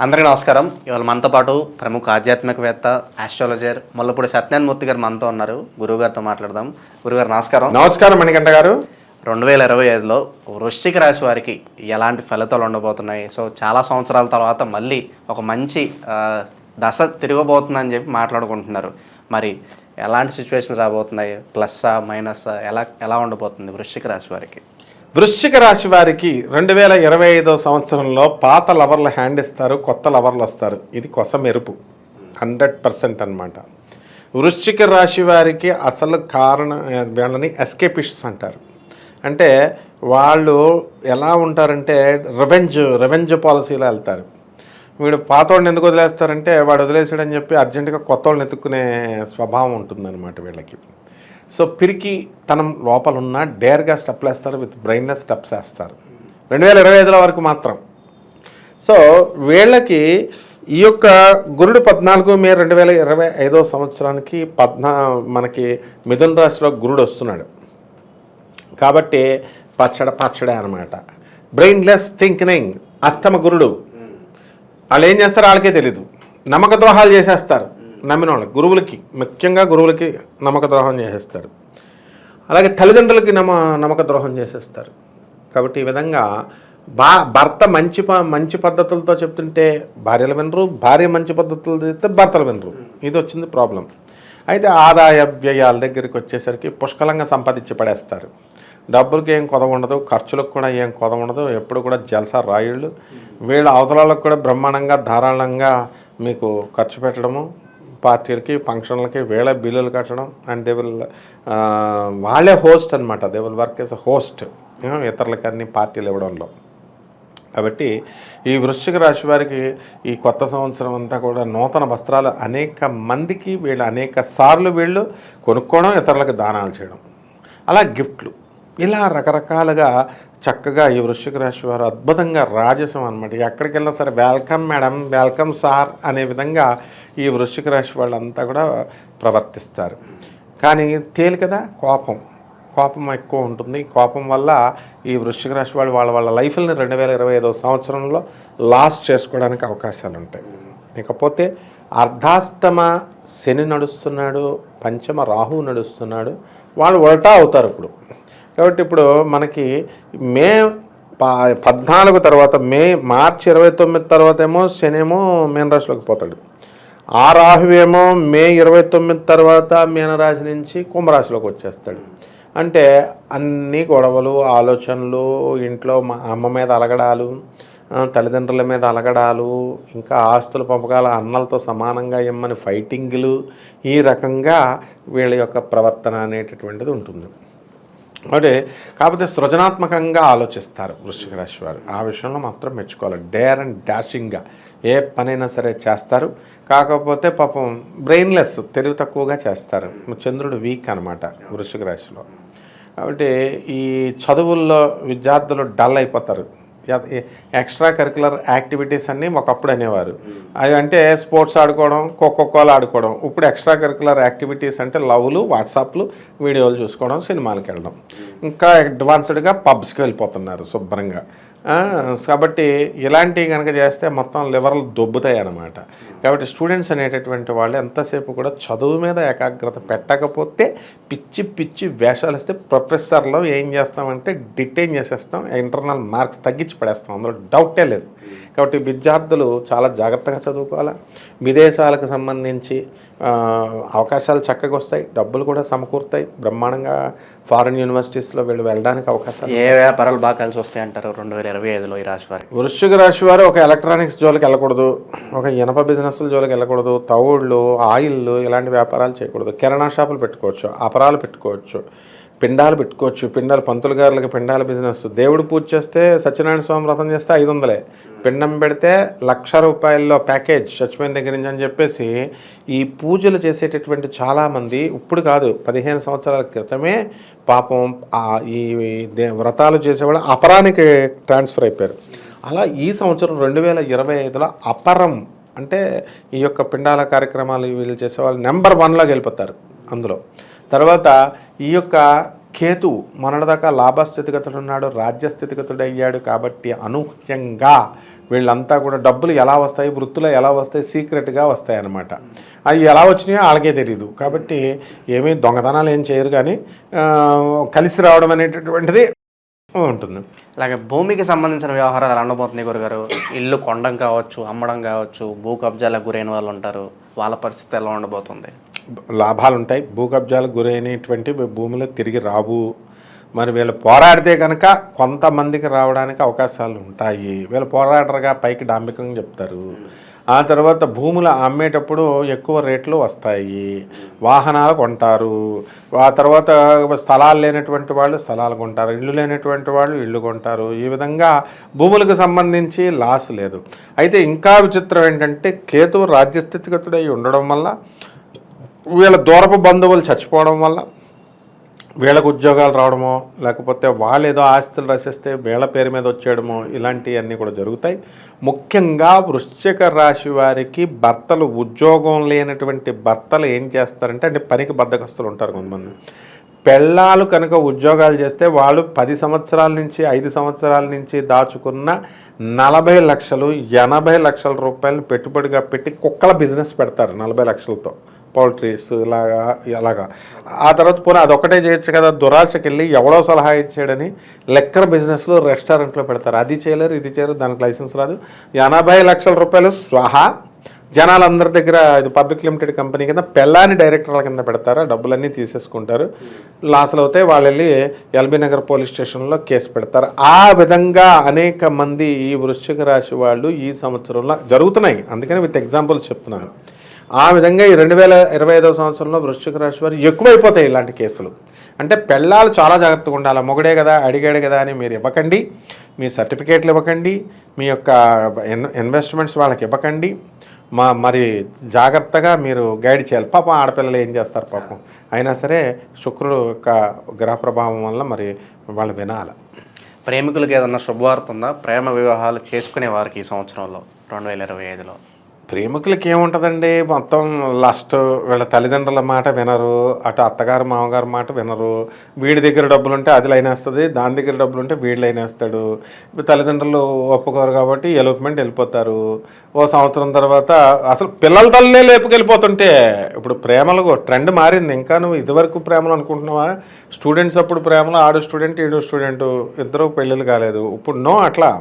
అందరికీ నమస్కారం. ఇవాళ మనతో పాటు ప్రముఖ ఆధ్యాత్మికవేత్త ఆస్ట్రాలజర్ ముల్లపూడి సత్యనారాయణ మూర్తి గారు మనతో ఉన్నారు. గురువుగారితో మాట్లాడదాం. గురుగారు నమస్కారం. నమస్కారం మణికంఠ గారు. రెండు వేల ఇరవై ఐదులో వృశ్చిక రాశి వారికి ఎలాంటి ఫలితాలు ఉండబోతున్నాయి? సో చాలా సంవత్సరాల తర్వాత మళ్ళీ ఒక మంచి దశ తిరగబోతుందని చెప్పి మాట్లాడుకుంటున్నారు. మరి ఎలాంటి సిచ్యువేషన్ రాబోతున్నాయి? ప్లస్సా మైనస్సా? ఎలా ఎలా ఉండబోతుంది వృశ్చిక రాశి వారికి? వృశ్చిక రాశి వారికి రెండు వేల ఇరవై ఐదో సంవత్సరంలో పాత లవర్లు హ్యాండ్ ఇస్తారు కొత్త లవర్లు వస్తారు. ఇది కొస మెరుపు. హండ్రెడ్ పర్సెంట్ అనమాట వృశ్చిక రాశి వారికి అసలు కారణం వీళ్ళని ఎస్కేపిస్ట్స్ అంటారు. అంటే వాళ్ళు ఎలా ఉంటారంటే రెవెంజ్ రెవెంజ్ పాలసీలో వెళ్తారు. వీడు పాతోడిని ఎందుకు వదిలేస్తారంటే వాడు వదిలేసాడని చెప్పి అర్జెంటుగా కొత్త వాళ్ళని ఎత్తుక్కునే స్వభావం ఉంటుందన్నమాట వీళ్ళకి. సో పిరికి తనం లోపల ఉన్న డేర్గా స్టెప్లు వేస్తారు విత్ బ్రెయిన్లెస్ స్టెప్స్ వేస్తారు రెండు వేల ఇరవై ఐదుల వరకు మాత్రం. సో వీళ్ళకి ఈ యొక్క గురుడు పద్నాలుగు మే రెండు వేల ఇరవై ఐదో సంవత్సరానికి పద్నా మనకి మిథున రాశిలో గురుడు వస్తున్నాడు. కాబట్టి పచ్చడ పచ్చడే అనమాట బ్రెయిన్లెస్ థింకింగ్ అష్టమ గురుడు. వాళ్ళు ఏం చేస్తారో? వాళ్ళకే తెలీదు. నమ్మక ద్రోహాలు చేసేస్తారు. నమ్మిన వాళ్ళకి గురువులకి ముఖ్యంగా గురువులకి నమ్మక ద్రోహం చేసేస్తారు. అలాగే తల్లిదండ్రులకి నమ్మ నమ్మక ద్రోహం చేసేస్తారు. కాబట్టి ఈ విధంగా బా భర్త మంచి ప మంచి పద్ధతులతో చెప్తుంటే భార్యలు వినరు భార్య మంచి పద్ధతులతో చెప్తే భర్తలు వినరు. ఇది వచ్చింది ప్రాబ్లం. అయితే ఆదాయ వ్యయాల దగ్గరికి వచ్చేసరికి పుష్కలంగా సంపాదించి పడేస్తారు. డబ్బులకి ఏం కొదవ ఉండదు ఖర్చులకు కూడా ఏం కొదవ ఉండదు ఎప్పుడు కూడా జలస రాయుళ్ళు. వీళ్ళ అవతలాలకు కూడా బ్రహ్మాండంగా ధారాళంగా మీకు ఖర్చు పెట్టడము పార్టీలకి ఫంక్షన్లకి వేళ బిల్లులు కట్టడం అండ్ దే విల్ వాళ్ళే హోస్ట్ అనమాట they will work as host ఇతరులకి అన్ని పార్టీలు ఇవ్వడంలో. కాబట్టి ఈ వృశ్చిక రాశి వారికి ఈ కొత్త సంవత్సరం అంతా కూడా నూతన వస్త్రాలు అనేక మందికి వీళ్ళు అనేక సార్లు వీళ్ళు కొనుక్కోవడం ఇతరులకు దానాలు చేయడం. అలా గిఫ్ట్లు. ఇలా రకరకాలుగా చక్కగా ఈ వృశ్చిక రాశి వారు అద్భుతంగా రాజసం అనమాట ఎక్కడికి వెళ్ళినా సరే వెల్కమ్ మేడం వెల్కమ్ సార్ అనే విధంగా ఈ వృశ్చిక రాశి వాళ్ళంతా కూడా ప్రవర్తిస్తారు. కానీ తేలికదా కోపం. కోపం ఎక్కువ ఉంటుంది. కోపం వల్ల ఈ వృశ్చిక రాశి వాళ్ళు వాళ్ళ వాళ్ళ లైఫ్ని రెండు వేల ఇరవై ఐదో సంవత్సరంలో లాస్ చేసుకోవడానికి అవకాశాలు ఉంటాయి ఇకపోతే అర్ధాష్టమ శని నడుస్తున్నాడు పంచమ రాహు నడుస్తున్నాడు వాళ్ళు ఉల్టా అవుతారు ఇప్పుడు. కాబట్టి ఇప్పుడు మనకి మే పద్నాలుగు తర్వాత మే మార్చి ఇరవై తొమ్మిది తర్వాత ఏమో శని ఏమో పోతాడు. ఆ రాహువేమో మే ఇరవై తొమ్మిది తర్వాత మీనరాశి నుంచి కుంభరాశిలోకి వచ్చేస్తాడు. అంటే అన్ని గొడవలు ఆలోచనలు ఇంట్లో మా అమ్మ మీద అలగడాలు తల్లిదండ్రుల మీద అలగడాలు ఇంకా ఆస్తుల పంపకాల అన్నలతో సమానంగా ఇమ్మని ఫైటింగ్లు ఈ రకంగా వీళ్ళ యొక్క ప్రవర్తన అనేటటువంటిది ఉంటుంది. అంటే కాకపోతే సృజనాత్మకంగా ఆలోచిస్తారు వృశ్చిక రాశి వారు. ఆ విషయంలో మాత్రం మెచ్చుకోవాలి. డేర్ అండ్ డాషింగ్గా ఏ పనైనా సరే చేస్తారు. కాకపోతే పాపం బ్రెయిన్లెస్ తెలివి తక్కువగా చేస్తారు. చంద్రుడు వీక్ అనమాట వృశ్చిక రాశిలో. కాబట్టి ఈ చదువుల్లో విద్యార్థులు డల్ అయిపోతారు. ఎక్స్ట్రా కరికులర్ యాక్టివిటీస్ అన్నీ ఒకప్పుడు అనేవారు. అవి అంటే స్పోర్ట్స్ ఆడుకోవడం ఖోఖో ఆడుకోవడం. ఇప్పుడు ఎక్స్ట్రా కరికులర్ యాక్టివిటీస్ అంటే లవ్లు వాట్సాప్లు వీడియోలు చూసుకోవడం సినిమాలకు వెళ్ళడం. ఇంకా అడ్వాన్స్డ్గా పబ్స్కి వెళ్ళిపోతున్నారు శుభ్రంగా. కాబట్టి ఇలాంటివి కనుక చేస్తే మొత్తం లివర్లు దొబ్బుతాయి అన్నమాట. కాబట్టి స్టూడెంట్స్ అనేటటువంటి వాళ్ళు ఎంతసేపు కూడా చదువు మీద ఏకాగ్రత పెట్టకపోతే పిచ్చి పిచ్చి వేషాలు ఇస్తే ప్రొఫెసర్లో ఏం చేస్తామంటే డిటైన్ చేసేస్తాం ఇంటర్నల్ మార్క్స్ తగ్గించి పడేస్తాం. అందులో డౌటే లేదు. కాబట్టి విద్యార్థులు చాలా జాగ్రత్తగా చదువుకోవాలి. విదేశాలకు సంబంధించి అవకాశాలు చక్కగా వస్తాయి. డబ్బులు కూడా సమకూరుతాయి. బ్రహ్మాండంగా ఫారిన్ యూనివర్సిటీస్లో వీళ్ళు వెళ్ళడానికి అవకాశాలు ఏ వ్యాపారాలు బాగా కలిసి వస్తాయి అంటారు రెండు వేల ఇరవై ఐదులో ఈ రాశి వారికి? వృశ్చిక రాశి వారు ఒక ఎలక్ట్రానిక్స్ జోలికి వెళ్ళకూడదు ఒక ఇనప బిజినెస్ల జోలికి వెళ్ళకూడదు తవుళ్ళు ఆయిల్లు ఇలాంటి వ్యాపారాలు చేయకూడదు. కిరాణా షాపులు పెట్టుకోవచ్చు అపరాలు పెట్టుకోవచ్చు. పిండాలు పెట్టుకోవచ్చు. పిండాలు పంతులు గారులకి పిండాల బిజినెస్ దేవుడు పూజ చేస్తే సత్యనారాయణ స్వామి వ్రతం చేస్తే ఐదు వందలే. పిండం పెడితే లక్ష రూపాయల్లో ప్యాకేజ్ చచ్చిపోయిన దగ్గర నుంచి అని చెప్పేసి ఈ పూజలు చేసేటటువంటి చాలామంది ఇప్పుడు కాదు పదిహేను సంవత్సరాల క్రితమే పాపం ఈ దే- వ్రతాలు చేసేవాళ్ళు అపరానికి ట్రాన్స్ఫర్ అయిపోయారు. అలా ఈ సంవత్సరం రెండు వేల ఇరవై ఐదులో అపరం అంటే ఈ యొక్క పిండాల కార్యక్రమాలు వీళ్ళు చేసేవాళ్ళు నెంబర్ వన్లోకి వెళ్ళిపోతారు అందులో. తర్వాత ఈ యొక్క కేతు మొన్నటిదాకా లాభస్థితిగతుడు ఉన్నాడు రాజ్యస్థితిగతుడు అయ్యాడు కాబట్టి అనూహ్యంగా వీళ్ళంతా కూడా డబ్బులు ఎలా వస్తాయి వృత్తులు ఎలా వస్తాయి సీక్రెట్గా వస్తాయన్నమాట. అవి ఎలా వచ్చినాయో వాళ్ళకే తెలియదు కాబట్టి ఏమీ దొంగతనాలు ఏం చేయరు కానీ కలిసి రావడం అనేటటువంటిది ఉంటుంది. అలాగే భూమికి సంబంధించిన వ్యవహారాలు ఎలా ఉండబోతున్నాయి గురుగారు? ఇల్లు కొండం కావచ్చు అమ్మడం కావచ్చు భూ కబ్జాలకు గురైన వాళ్ళు ఉంటారు వాళ్ళ పరిస్థితి ఎలా ఉండబోతుంది? లాభాలు ఉంటాయి భూ కబ్జాలకు గురైనటువంటి భూములు తిరిగి రావు. మరి వీళ్ళు పోరాడితే కనుక కొంతమందికి రావడానికి అవకాశాలు ఉంటాయి. వీళ్ళు పోరాడరుగా పైకి డాంబికంగా చెప్తారు. ఆ తర్వాత భూములు అమ్మేటప్పుడు ఎక్కువ రేట్లు వస్తాయి. వాహనాలు కొంటారు. ఆ తర్వాత స్థలాలు లేనటువంటి వాళ్ళు స్థలాలు కొంటారు. ఇల్లు లేనటువంటి వాళ్ళు ఇల్లు కొంటారు. ఈ విధంగా భూములకు సంబంధించి లాస్ లేదు. అయితే ఇంకా విచిత్రం ఏంటంటే కేతువు రాజ్యస్థితిగతుడై ఉండడం వల్ల వీళ్ళ దూరపు బంధువులు చచ్చిపోవడం వల్ల వీళ్ళకు ఉద్యోగాలు రావడమో లేకపోతే వాళ్ళు ఏదో ఆస్తులు రసిస్తే వీళ్ళ పేరు మీద వచ్చేయడమో ఇలాంటివన్నీ కూడా జరుగుతాయి. ముఖ్యంగా వృశ్చిక రాశి వారికి భర్తలు ఉద్యోగం లేనటువంటి భర్తలు ఏం చేస్తారంటే అంటే పనికి బద్దకస్తులు ఉంటారు కొంతమంది. పెళ్ళాలు కనుక ఉద్యోగాలు చేస్తే వాళ్ళు పది సంవత్సరాల నుంచి ఐదు సంవత్సరాల నుంచి దాచుకున్న నలభై లక్షలు ఎనభై లక్షల రూపాయలు పెట్టుబడిగా పెట్టి కుక్కల బిజినెస్ పెడతారు నలభై లక్షలతో. పౌల్ట్రీస్ ఇలాగా అలాగా ఆ తర్వాత పోనీ అదొక్కటే చేయొచ్చు కదా దురాశకి వెళ్ళి ఎవడో సలహా ఇచ్చాడని లెక్కర్ బిజినెస్లో రెస్టారెంట్లో పెడతారు. అది చేయలేరు ఇది చేయరు దానికి లైసెన్స్ రాదు. ఎనభై లక్షల రూపాయలు స్వహా. జనాలందరి దగ్గర ఇది పబ్లిక్ లిమిటెడ్ కంపెనీ కింద పెళ్ళాని డైరెక్టర్ల కింద పెడతారు? డబ్బులన్నీ తీసేసుకుంటారు. లాస్లు అవుతాయి వాళ్ళు వెళ్ళి ఎల్బీ నగర్ పోలీస్ స్టేషన్లో కేసు పెడతారు. ఆ విధంగా అనేక మంది ఈ వృశ్చిక రాశి వాళ్ళు ఈ సంవత్సరంలో జరుగుతున్నాయి. అందుకని విత్ ఎగ్జాంపుల్ చెప్తున్నాను. ఆ విధంగా ఈ రెండు వేల ఇరవై ఐదవ సంవత్సరంలో వృశ్చిక రాశి వారు ఎక్కువైపోతాయి ఇలాంటి కేసులు. అంటే పెళ్ళాలు చాలా జాగ్రత్తగా ఉండాలి. మొగుడే కదా అడిగాడు కదా అని మీరు ఇవ్వకండి. మీ సర్టిఫికేట్లు ఇవ్వకండి. మీ యొక్క ఇన్వెస్ట్మెంట్స్ వాళ్ళకి ఇవ్వకండి. మా మరి జాగ్రత్తగా మీరు గైడ్ చేయాలి. పాపం ఆడపిల్లలు ఏం చేస్తారు పాపం. అయినా సరే శుక్రుడు యొక్క గ్రహ ప్రభావం వల్ల మరి వాళ్ళు వినాలి. ప్రేమికులకి ఏదన్నా శుభవార్త ఉందా? ప్రేమ వివాహాలు చేసుకునే వారికి ఈ సంవత్సరంలో రెండు వేల ఇరవై ఐదులో. ప్రేమికులకి ఏముంటుందండి మొత్తం లాస్ట్ వీళ్ళ తల్లిదండ్రుల మాట వినరు అటు అత్తగారు మామగారు మాట వినరు. వీడి దగ్గర డబ్బులు ఉంటే అది లైనేస్తుంది దాని దగ్గర డబ్బులు ఉంటే వీడు లైనేస్తాడు. తల్లిదండ్రులు ఒప్పుకోరు కాబట్టి ఎలోప్మెంట్ వెళ్ళిపోతారు. ఓ సంవత్సరం తర్వాత అసలు పిల్లల తల్లే లేపుకెళ్ళిపోతుంటే ఇప్పుడు ప్రేమలు ట్రెండ్ మారింది. ఇంకా నువ్వు ఇదివరకు ప్రేమలు అనుకుంటున్నావా? స్టూడెంట్స్ అప్పుడు ప్రేమలు ఆడు స్టూడెంట్ ఈడు స్టూడెంట్ ఇద్దరు పెళ్ళిళ్ళు కాలేదు. ఇప్పుడు నో అట్లా.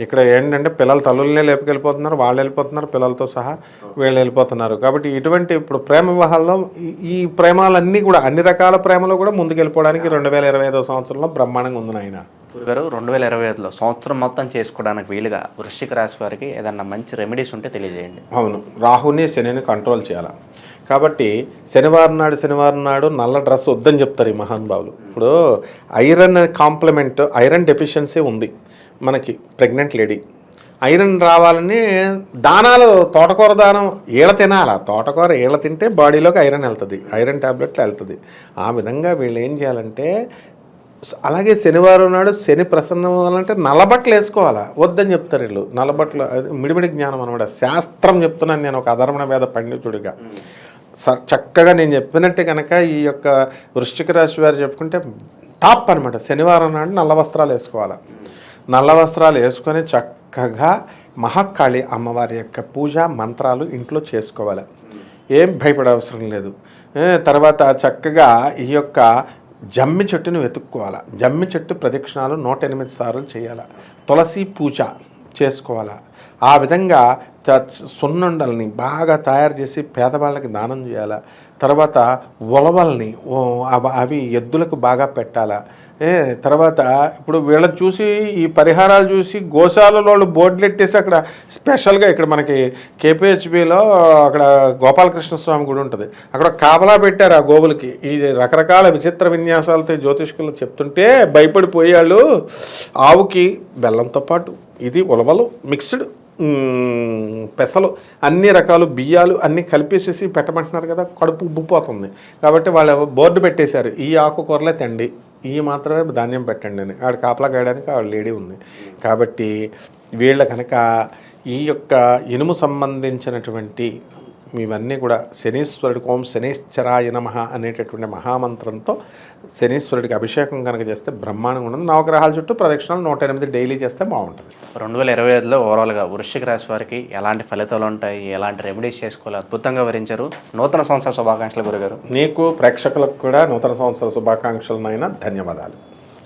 ఇక్కడ ఏంటంటే పిల్లల తల్లులనే లేపుకెళ్ళిపోతున్నారు వాళ్ళు వెళ్ళిపోతున్నారు పిల్లలతో సహా వీళ్ళు వెళ్ళిపోతున్నారు. కాబట్టి ఇటువంటి ఇప్పుడు ప్రేమ వివాహాల్లో ఈ- ప్రేమాలన్నీ కూడా అన్ని రకాల ప్రేమలు కూడా ముందుకెళ్ళిపోవడానికి రెండు వేల ఇరవై ఐదో సంవత్సరంలో బ్రహ్మాండంగా ఉంది నాయన. గురుగారు రెండు వేల ఇరవై ఐదులో సంవత్సరం మొత్తం చేసుకోవడానికి వీలుగా వృశ్చిక రాశి వారికి ఏదన్నా మంచి రెమెడీస్ ఉంటే తెలియజేయండి. అవును. రాహుని శనిని కంట్రోల్ చేయాలి. కాబట్టి శనివారం నాడు శనివారం నాడు నల్ల డ్రెస్ వద్దని చెప్తారు ఈ మహానుభావులు. ఇప్పుడు ఐరన్ కాంప్లిమెంట్ ఐరన్ డెఫిషియన్సీ ఉంది. మనకి ప్రెగ్నెంట్ లేడీ. ఐరన్ రావాలని దానాలు తోటకూర దానం ఈళ్ళ తినాల? తోటకూర ఈళ్ళ తింటే బాడీలోకి ఐరన్ వెళ్తుంది. ఐరన్ ట్యాబ్లెట్లు వెళ్తుంది. ఆ విధంగా వీళ్ళు ఏం చేయాలంటే అలాగే శనివారం నాడు శని ప్రసన్నం అవ్వాలంటే నల్లబట్టలు వేసుకోవాలా? వద్దని చెప్తారు వీళ్ళు. నల్లబట్టలు మిడిమిడి జ్ఞానం అనమాట శాస్త్రం చెప్తున్నాను నేను ఒక అధర్మణ వేద పండితుడిగా. చక్కగా నేను చెప్పినట్టు కనుక ఈ యొక్క వృశ్చిక రాశి వారు చెప్పుకుంటే టాప్ అనమాట శనివారం నాడు నల్ల వస్త్రాలు వేసుకోవాలి? నల్ల వస్త్రాలు వేసుకొని చక్కగా మహాకాళి అమ్మవారి యొక్క పూజ మంత్రాలు ఇంట్లో చేసుకోవాలి. ఏం భయపడే అవసరం లేదు తర్వాత చక్కగా ఈ యొక్క జమ్మి చెట్టును వెతుక్కోవాలా. జమ్మి చెట్టు ప్రదక్షిణాలు నూట ఎనిమిది సార్లు చేయాలి. తులసి పూజ చేసుకోవాలా. ఆ విధంగా సున్నుండల్ని బాగా తయారు చేసి పేదవాళ్ళకి దానం చేయాలా. తర్వాత ఉలవల్ని అవి ఎద్దులకు బాగా పెట్టాలా. ఏ తర్వాత ఇప్పుడు వీళ్ళని చూసి ఈ పరిహారాలు చూసి గోశాలలో వాళ్ళు బోర్డులు ఎట్టేసి అక్కడ స్పెషల్గా ఇక్కడ మనకి కేపీహెచ్బిలో అక్కడ గోపాలకృష్ణ స్వామి గుడి ఉంటుంది. అక్కడ కాపలా పెట్టారు ఆ గోవులకి. ఈ రకరకాల విచిత్ర విన్యాసాలతో జ్యోతిష్కులు చెప్తుంటే భయపడిపోయి వాళ్ళు ఆవుకి బెల్లంతో పాటు ఇది ఉలవలు మిక్స్డ్ పెసలు అన్ని రకాలు బియ్యాలు అన్నీ కలిపేసేసి పెట్టమంటున్నారు కదా కడుపు ఉబ్బిపోతుంది. కాబట్టి వాళ్ళు బోర్డు పెట్టేశారు ఈ ఆకుకూరలే తండి ఈ మాత్రమే ధాన్యం పెట్టండి అని. ఆడ కాపలా కాయడానికి ఆవిడ లేడీ ఉంది. కాబట్టి వీళ్ళ కనుక ఈ యొక్క ఇనుము సంబంధించినటువంటి ఇవన్నీ కూడా శనీశ్వరుడికి ఓం శనీశ్చరాయ నమ అనేటటువంటి మహామంత్రంతో శనీశ్వరుడికి అభిషేకం కనుక చేస్తే బ్రహ్మాండంగా ఉంటుంది. నవగ్రహాల చుట్టూ ప్రదక్షిణలు నూట ఎనిమిది డైలీ చేస్తే బాగుంటుంది. రెండు వేల ఇరవై ఐదులో ఓవరాల్గా వృశ్చిక రాశి వారికి ఎలాంటి ఫలితాలు ఉంటాయి? ఎలాంటి రెమెడీస్ చేసుకోవాలి? అద్భుతంగా వివరించారు. నూతన సంవత్సర శుభాకాంక్షలు గురుగారు. నీకు ప్రేక్షకులకు కూడా నూతన సంవత్సర శుభాకాంక్షలనైనా ధన్యవాదాలు.